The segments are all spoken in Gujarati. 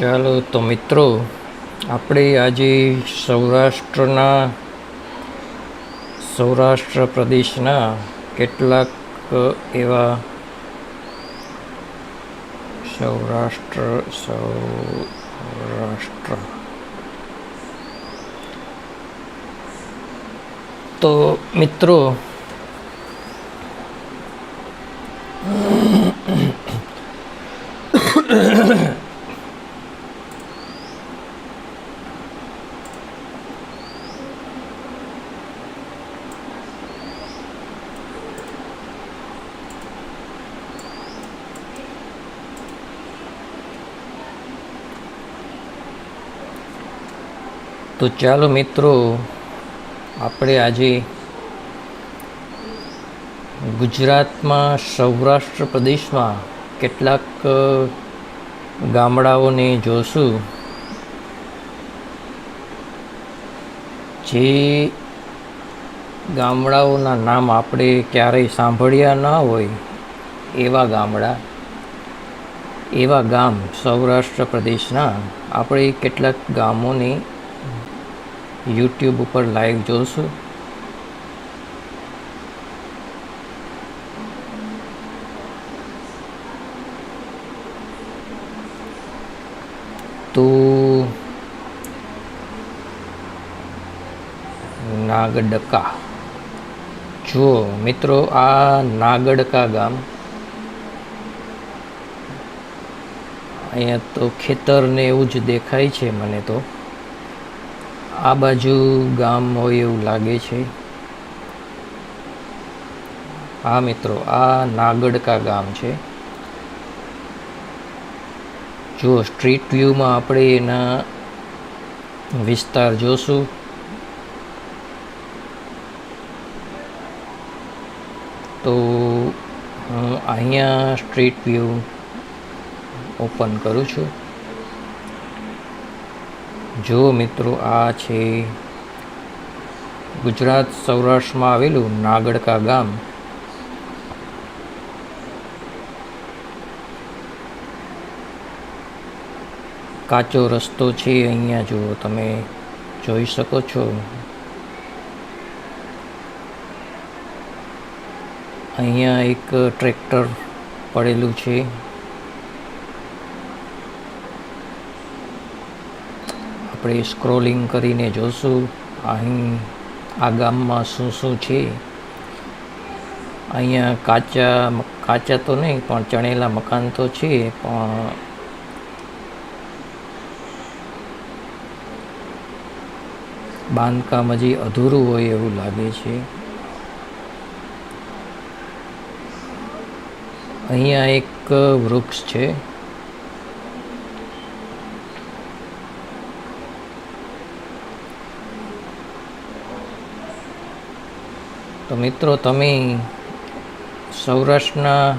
ચાલો તો મિત્રો આપણે આજે સૌરાષ્ટ્રના સૌરાષ્ટ્ર પ્રદેશના કેટલાક એવા સૌરાષ્ટ્ર સૌરાષ્ટ્ર. તો મિત્રો તો ચાલો મિત્રો, આપણે આજે ગુજરાતમાં સૌરાષ્ટ્ર પ્રદેશમાં કેટલાક ગામડાઓને જોશું. જે ગામડાઓના નામ આપણે ક્યારેય સાંભળ્યા ન હોય, એવા ગામડા, એવા ગામ સૌરાષ્ટ્ર પ્રદેશના આપણે કેટલાક ગામોને યુટ્યુબ ઉપર લાઈવ જોશું. તો નાગડકા. જુઓ મિત્રો, આ નાગડકા ગામ અહીંયા તો ખેતર ને એવું જ દેખાય છે મને તો. આ બાજુ ગામ હોય એવું લાગે છે. હા, મિત્રો, આ નાગડકા ગામ છે. જો સ્ટ્રીટ વ્યૂમાં આપણે એના વિસ્તાર જોશું. તો હું અહીંયા સ્ટ્રીટ વ્યૂ ઓપન કરું છું. જો મિત્રો આ છે ગુજરાત સૌરાષ્ટ્રમાં આવેલું નાગડકા ગામ. કાચો રસ્તો છે અહીંયા જુઓ તમે જોઈ શકો છો. અહીંયા એક ટ્રેક્ટર પડેલું છે. આપણે સ્ક્રોલિંગ કરીને જોશું અહીં આ ગામમાં શું શું છે. અહીંયા કાચા કાચા તો નહીં, પણ ચણેલા મકાન તો છે, પણ બાંધકામ હજી અધૂરું હોય એવું લાગે છે. અહીંયા એક વૃક્ષ છે. તો મિત્રો, તમે સૌરાષ્ટ્રના,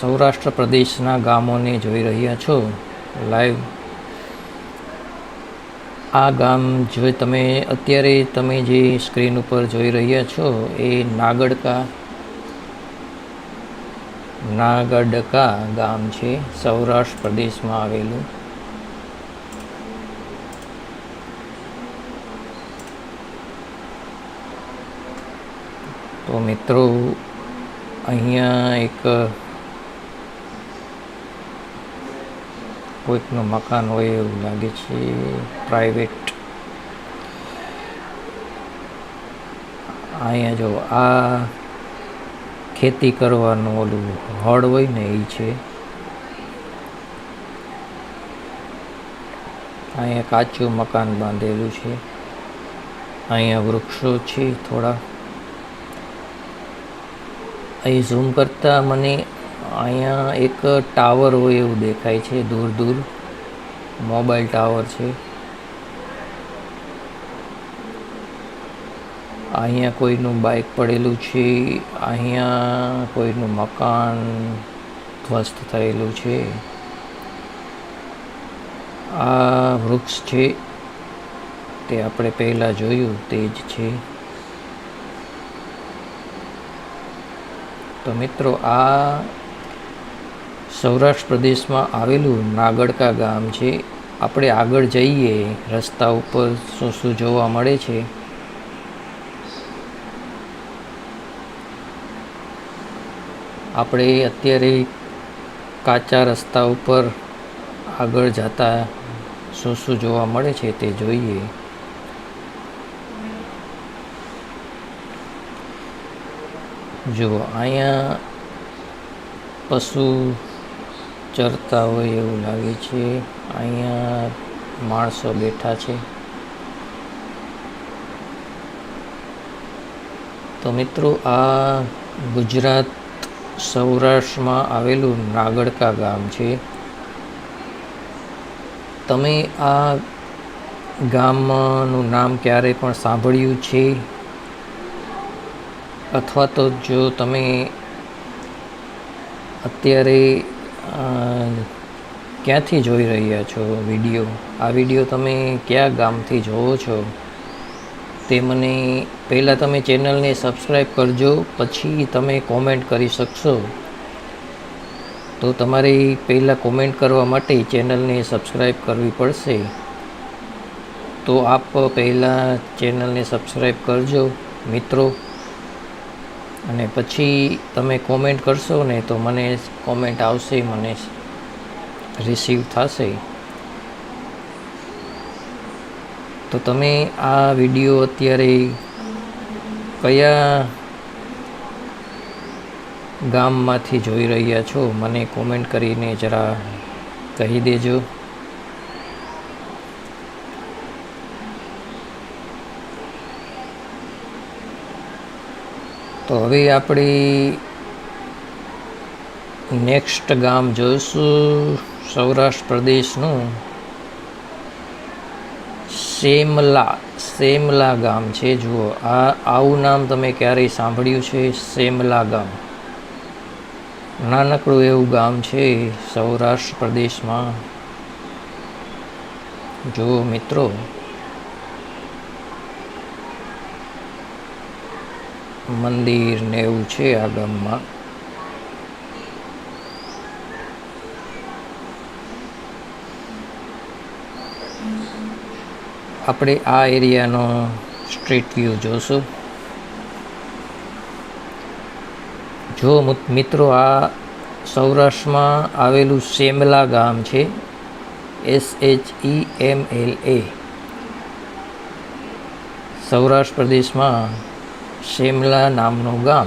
સૌરાષ્ટ્ર પ્રદેશના ગામોને જોઈ રહ્યા છો લાઈવ આ ગામ જો તમે, અત્યારે તમે જે સ્ક્રીન ઉપર જોઈ રહ્યા છો, એ નાગડકા નાગડકા ગામ છે, સૌરાષ્ટ્ર પ્રદેશમાં આવેલું. તો મિત્રો, અહીંયા એક કોઈકનું મકાન હોય એવું લાગે છે પ્રાઇવેટ અહીંયા જો આ ખેતી કરવાનું ઓલું હળ હોય ને એ છે. અહીંયા કાચું મકાન બાંધેલું છે. અહીંયા વૃક્ષો છે થોડા. અહીં ઝૂમ કરતાં મને અહીંયા એક ટાવર હોય એવું દેખાય છે, દૂર દૂર. મોબાઈલ ટાવર છે. અહીંયા કોઈનું બાઇક પડેલું છે, અહીંયા કોઈનું મકાન ધ્વસ્ત થયેલું છે. આ વૃક્ષ છે, તે આપણે પહેલાં જોયું, તે જ છે. તો મિત્રો આ સૌરાષ્ટ્ર પ્રદેશમાં આવેલું નાગડકા ગામ છે. આપણે આગળ જઈએ, રસ્તા ઉપર શું શું જોવા મળે છે. આપણે અત્યારે કાચા રસ્તા ઉપર આગળ જતા શું શું જોવા મળે છે તે જોઈએ. જુઓ અહીંયા પશુ ચરતા હોય એવું લાગે છે, અહીંયા માણસો બેઠા છે. તો મિત્રો આ ગુજરાત સૌરાષ્ટ્રમાં આવેલું નાગડકા ગામ છે. તમે આ ગામનું નામ ક્યારે પણ સાંભળ્યું છે? અથવા તો જો તમે અત્યારે ક્યાંથી જોઈ રહ્યા છો વીડિયો? આ વીડિયો તમે કયા ગામથી જોવો છો? તે મને પહેલાં તમે ચેનલને સબસ્ક્રાઈબ કરજો, પછી તમે કોમેન્ટ કરી શકશો. તો તમારે પહેલાં કોમેન્ટ કરવા માટે ચેનલને સબસ્ક્રાઈબ કરવી પડશે. તો આપ પહેલાં ચેનલને સબસ્ક્રાઈબ કરજો. મિત્રો અને પછી તમે કોમેન્ટ કરશો ને તો મને કોમેન્ટ આવશે, મને રિસીવ થશે. તો તમે આ વીડિયો અત્યારે કયા ગામમાંથી જોઈ રહ્યા છો? મને કોમેન્ટ કરીને જરા કહી દેજો. તો હવે આપણી નેક્સ્ટ ગામ જોઈશું. સૌરાષ્ટ્ર પ્રદેશનું. સેમલા સેમલા ગામ છે. જુઓ, આ આવું નામ તમે ક્યારેય સાંભળ્યું છે? સેમલા ગામ. નાનકડું એવું ગામ છે સૌરાષ્ટ્ર પ્રદેશમાં. જુઓ મિત્રો મંદિર ને એવું છે આ ગામમાં. આપણે આ એરિયાનો સ્ટ્રીટ વ્યૂ જોશું. જો મિત્રો, આ સૌરાષ્ટ્રમાં આવેલું શેમલા ગામ છે S H E M L A Saurashtra પ્રદેશમાં શેમલા નામનું ગામ.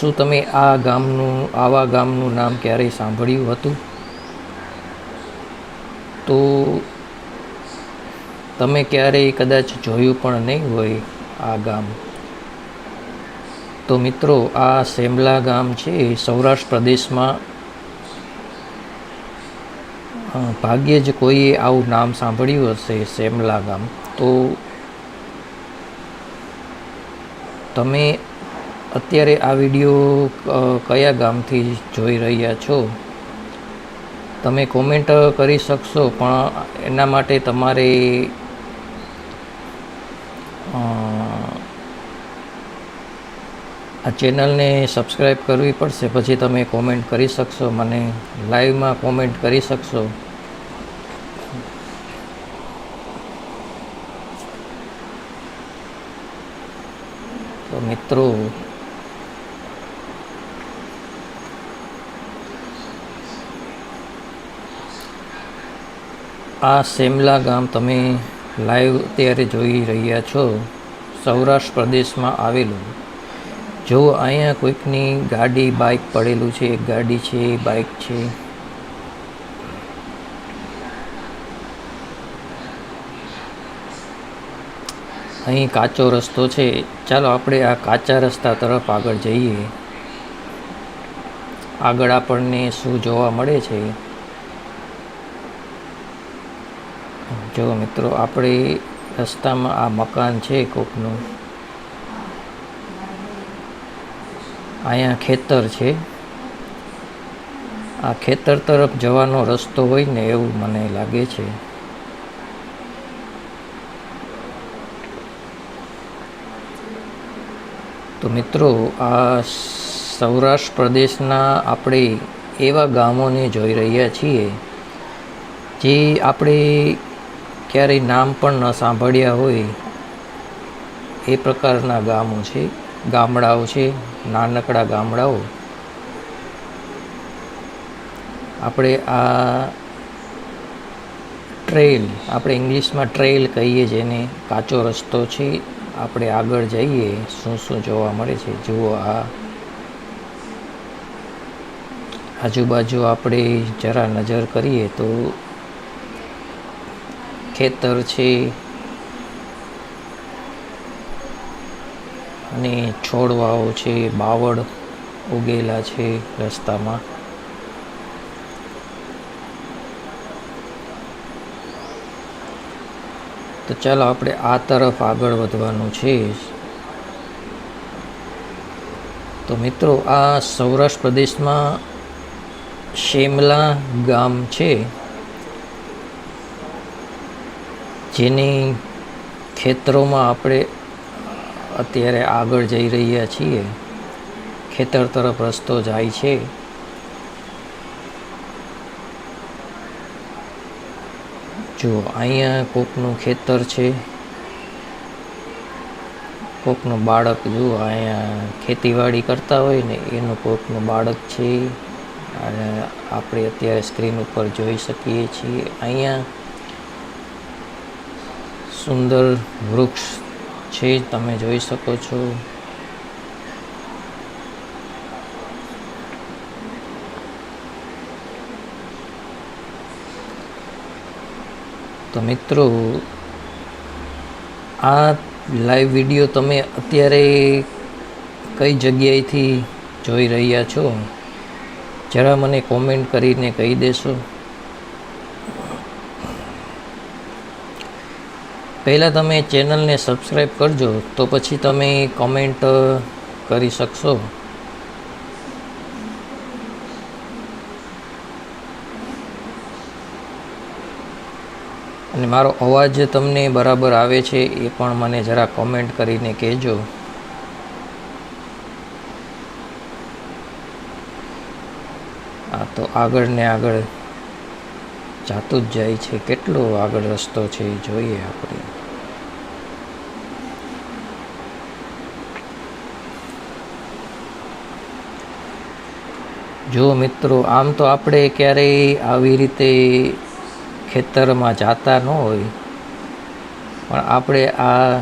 શું તમે આ ગામનું, આવા ગામનું નામ ક્યારેય સાંભળ્યું હતું? તો તમે ક્યારેય કદાચ જોયું પણ નહીં હોય આ ગામ. તો મિત્રો, આ શેમલા ગામ છે સૌરાષ્ટ્ર પ્રદેશમાં. ભાગ્યે જ કોઈએ આવું નામ સાંભળ્યું હશે, શેમલા ગામ. તો તમે અત્યારે આ વીડિયો કયા ગામથી જોઈ રહ્યા છો? તમે કોમેન્ટ કરી શકશો, પણ એના માટે તમારે આ ચેનલને સબસ્ક્રાઈબ કરવી પડશે. પછી તમે કોમેન્ટ કરી શકશો, મને લાઈવમાં કોમેન્ટ કરી શકશો. તો મિત્રો, આ સેમલા ગામ તમે લાઈવ અત્યારે જોઈ રહ્યા છો. સૌરાષ્ટ્ર પ્રદેશમાં આવેલું. જો અહીંયા કોઈકની ગાડી બાઇક પડેલું છે, એક ગાડી છે બાઇક છે અહીં કાચો રસ્તો છે. ચાલો આપણે આ કાચા રસ્તા તરફ આગળ જઈએ. આગળ આપણને શું જોવા મળે છે? જો મિત્રો, આપણે રસ્તામાં આ મકાન છે કોકનું. અહીંયા ખેતર છે. આ ખેતર તરફ જવાનો રસ્તો હોય ને એવું મને લાગે છે. તો મિત્રો, આ સૌરાષ્ટ્ર પ્રદેશના આપણે એવા ગામોને જોઈ રહ્યા છીએ, જે આપણે ક્યારેય નામ પણ ન સાંભળ્યા હોય. એ પ્રકારના ગામો છે, ગામડાઓ છે, નાનકડા ગામડાઓ. આપણે આ ટ્રેલ, આપણે ઇંગ્લિશમાં ટ્રેલ કહીએ જેને કાચો રસ્તો છે આપણે આગળ જઈએ, શું શું જોવા મળે છે? જુઓ આ. આજુબાજુ આપણે જરા નજર કરીએ તો ખેતર છે અને છોડવાઓ છે, બાવળ ઉગેલા છે રસ્તામાં. ચાલો આપણે આ તરફ આગળ વધવાનું છે. તો મિત્રો, આ સૌરાષ્ટ્ર પ્રદેશમાં શેમલા ગામ છે, જેની ખેતરોમાં આપણે અત્યારે આગળ જઈ રહ્યા છીએ. ખેતર તરફ રસ્તો જાય છે. જો અહીંયા કોકનું ખેતર છે, કોકનું બાળક જો અહીંયા ખેતીવાડી કરતા હોય ને, એનું કોકનું બાળક છે, અને આપણે અત્યારે સ્ક્રીન ઉપર જોઈ શકીએ છીએ. અહીંયા સુંદર વૃક્ષ છે, તમે જોઈ શકો છો. તો મિત્રો, આ લાઈવ વીડિયો તમે અત્યારે કઈ જગ્યાએથી જોઈ રહ્યા છો? જરા મને કોમેન્ટ કરીને કહી દેશો. પહેલાં તમે ચેનલને સબસ્ક્રાઈબ કરજો, તો પછી તમે કોમેન્ટ કરી શકશો. અને મારો અવાજ તમને બરાબર આવે છે એ પણ મને જરા કોમેન્ટ કરીને કહેજો. આ તો આગળ ને આગળ જાતું જ જાય છે. કેટલો આગળ રસ્તો છે એ જોઈએ આપણે. જો મિત્રો, આમ તો આપણે ક્યારેય આવી રીતે ખેતરમાં જાતા ન હોય. પણ આપણે આ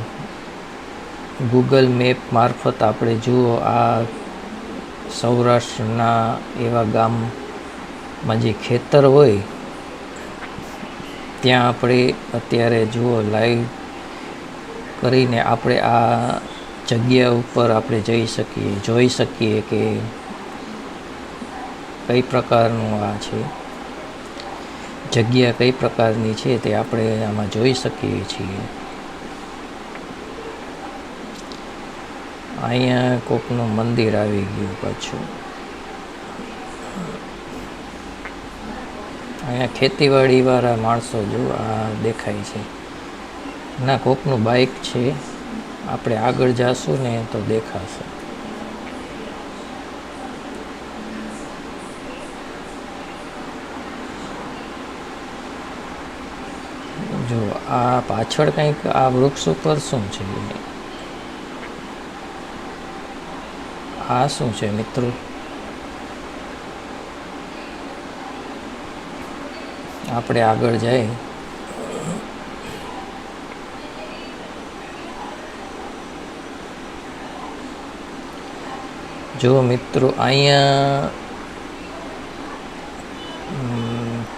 ગૂગલ મેપ મારફત આપણે જુઓ, આ સૌરાષ્ટ્રના એવા ગામમાં જે ખેતર હોય, ત્યાં આપણે અત્યારે જુઓ લાઈવ કરીને આપણે આ જગ્યા ઉપર આપણે જઈ શકીએ, જોઈ શકીએ કે કઈ પ્રકારનું આ છે. જગ્યા કઈ પ્રકારની છે તે આપણે આમાં જોઈ શકીએ છીએ. અહીંયા કોકનું મંદિર આવી ગયું પાછું. અહીંયા ખેતીવાડી વાળા માણસો જો આ દેખાય છે. ના, કોકનું બાઇક છે. આપણે આગળ જાશું ને તો દેખાશે જો આ પાછળ કંઈક આ વૃક્ષ ઉપર શું છે? આ શું છે મિત્રો? આપણે આગળ જાય જો મિત્રો, અહીંયા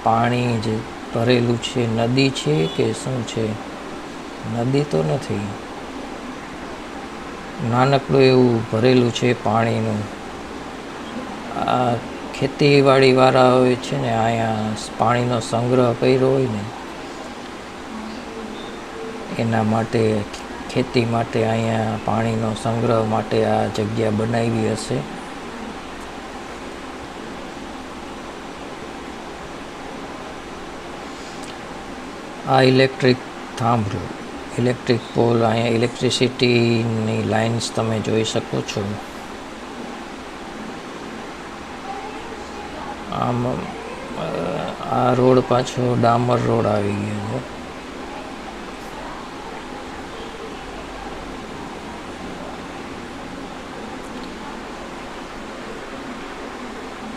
પાણી જે ભરેલું છે, નદી છે કે શું છે? નદી તો નથી. નાનકડું એવું ભરેલું છે પાણીનું. આ ખેતીવાડી વાળા હોય છે ને અહીંયા પાણીનો સંગ્રહ કર્યો હોય ને, એના માટે, ખેતી માટે અહીંયા પાણીનો સંગ્રહ માટે આ જગ્યા બનાવી હશે. આ ઇલેક્ટ્રિક થાંભ ઇલેક્ટ્રિક પોલ અહીંયા ઇલેક્ટ્રિસિટીની લાઇન્સ તમે જોઈ શકો છો. આમ આ રોડ પાછો ડામર રોડ આવી ગયો છે.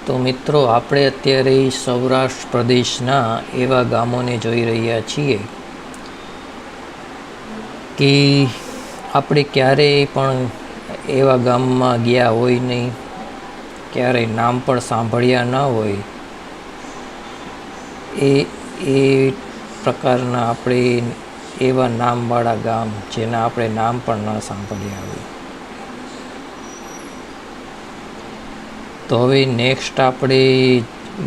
તો મિત્રો, આપણે અત્યારે સૌરાષ્ટ્ર પ્રદેશના એવા ગામોને જોઈ રહ્યા છીએ કે આપણે ક્યારેય પણ એવા ગામમાં ગયા હોય નહીં. ક્યારેય નામ પણ સાંભળ્યા ન હોય. એ એ પ્રકારના આપણે એવા નામવાળા ગામ, જેના આપણે નામ પણ ન સાંભળ્યા હોય. તો હવે નેક્સ્ટ આપણે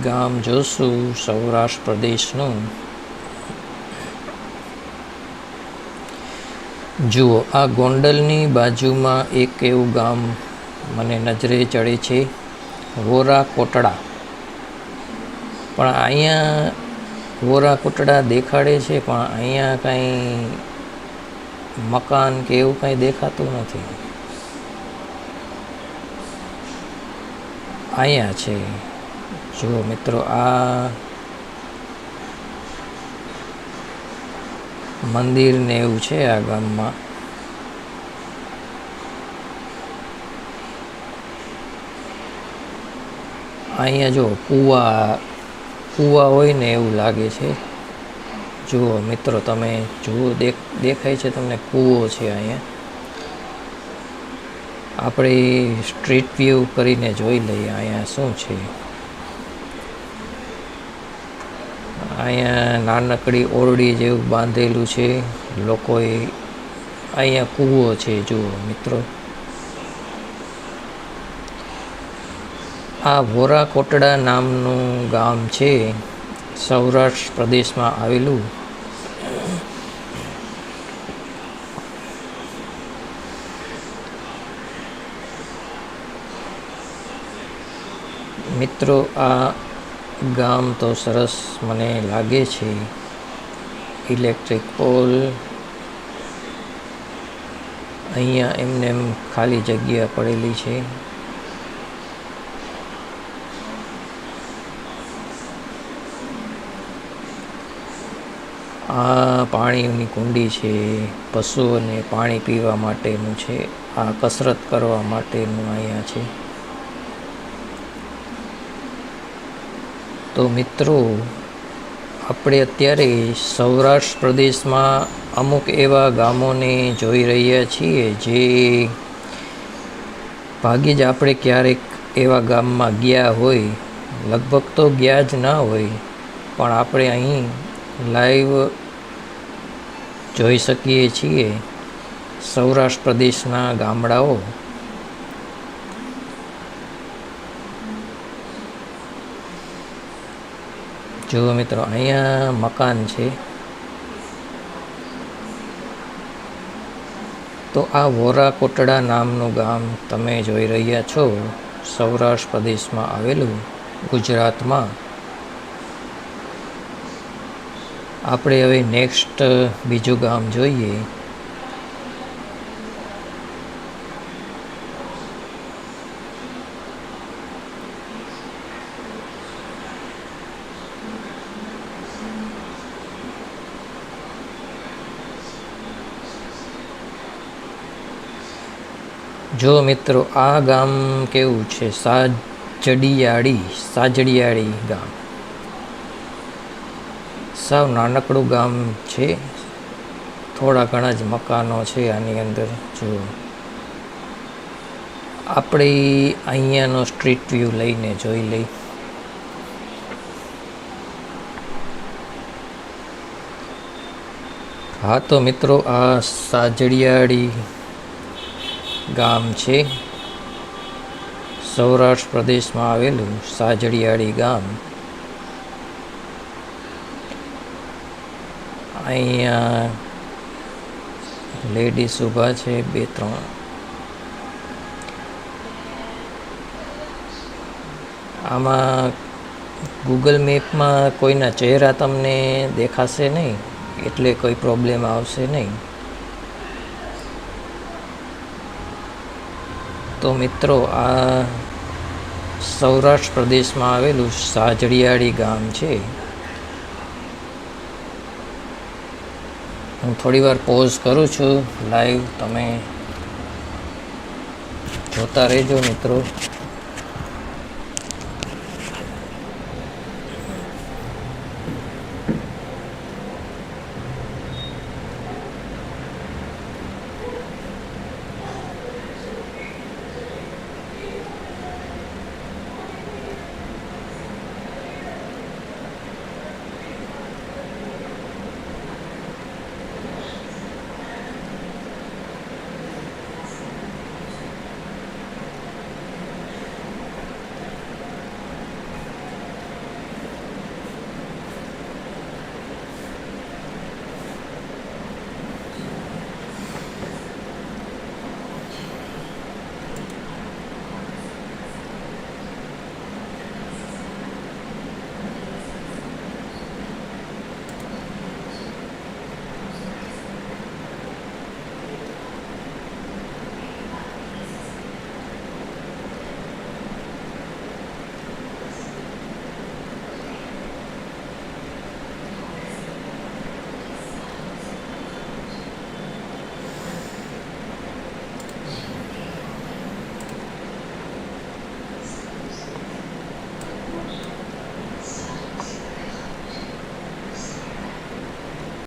ગામ જોશું સૌરાષ્ટ્ર પ્રદેશનું. જુઓ, આ ગોંડલની બાજુમાં એક એવું ગામ મને નજરે ચડે છે વોરા કોટડા પણ અહીંયા વોરા કોટડા દેખાડે છે, પણ અહીંયા કાંઈ મકાન કે એવું કાંઈ દેખાતું નથી. અહીંયા છે. જુઓ મિત્રો, આ મંદિર ને એવું છે આ ગામમાં. અહીંયા જો કૂવા કૂવા હોય ને એવું લાગે છે. જુઓ મિત્રો, તમે જુઓ દેખાય છે તમને કૂવો છે અહીંયા આપણે સ્ટ્રીટ વ્યૂ કરીને જોઈ લઈએ અહીંયા શું છે. અહીંયા નાનકડી ઓરડી જેવું બાંધેલું છે. લોકોએ અહીંયા કૂવો છે, જુઓ મિત્રો. આ વોરા કોટડા નામનું ગામ છે. સૌરાષ્ટ્ર પ્રદેશમાં આવેલું મિત્રો, આ ગામ તો સરસ મને લાગે છે. ઇલેક્ટ્રિક પોલ અહીંયા એમને એમ ખાલી જગ્યા પડેલી છે. આ પાણીની કુંડી છે, પશુઓને પાણી પીવા માટેનું છે. આ કસરત કરવા માટેનું અહીંયા છે. તો મિત્રો, આપણે અત્યારે સૌરાષ્ટ્ર પ્રદેશમાં અમુક એવા ગામોને જોઈ રહ્યા છીએ જે ભાગ્યે જ આપણે ક્યારેક એવા ગામમાં ગયા હોય, લગભગ તો ગયા જ ના હોય, પણ આપણે અહીં લાઈવ જોઈ શકીએ છીએ સૌરાષ્ટ્ર પ્રદેશના ગામડાઓ. જુઓ મિત્રો, અહીંયા મકાન છે. તો આ વોરા કોટડા નામનું ગામ તમે જોઈ રહ્યા છો. સૌરાષ્ટ્ર પ્રદેશમાં આવેલું ગુજરાતમાં. આપણે હવે નેક્સ્ટ બીજું ગામ જોઈએ. જો મિત્રો, આ ગામ કેવું છે? સાજડિયાળી સાજડિયાળી ગામ. સાવ નાનકડું ગામ છે. થોડા ઘણા જ મકાનો છે આની અંદર, જો. આપણે અહીંયાનો સ્ટ્રીટ વ્યૂ લઈને જોઈ લઈ હા તો મિત્રો, આ સાજડિયાળી ગામ છે. સૌરાષ્ટ્ર પ્રદેશમાં આવેલું સાજડિયાળી ગામ. અહીંયા લેડીઝ ઊભા છે બે, ત્રણ. આમાં ગૂગલ મેપમાં કોઈના ચહેરા તમને દેખાશે નહીં, એટલે કોઈ પ્રોબ્લેમ આવશે નહીં. તો મિત્રો, આ સૌરાષ્ટ્ર પ્રદેશમાં આવેલું સાજડિયાળી ગામ છે. હું થોડી વાર પોઝ કરું છું. લાઈવ તમે જોતા રહેજો મિત્રો.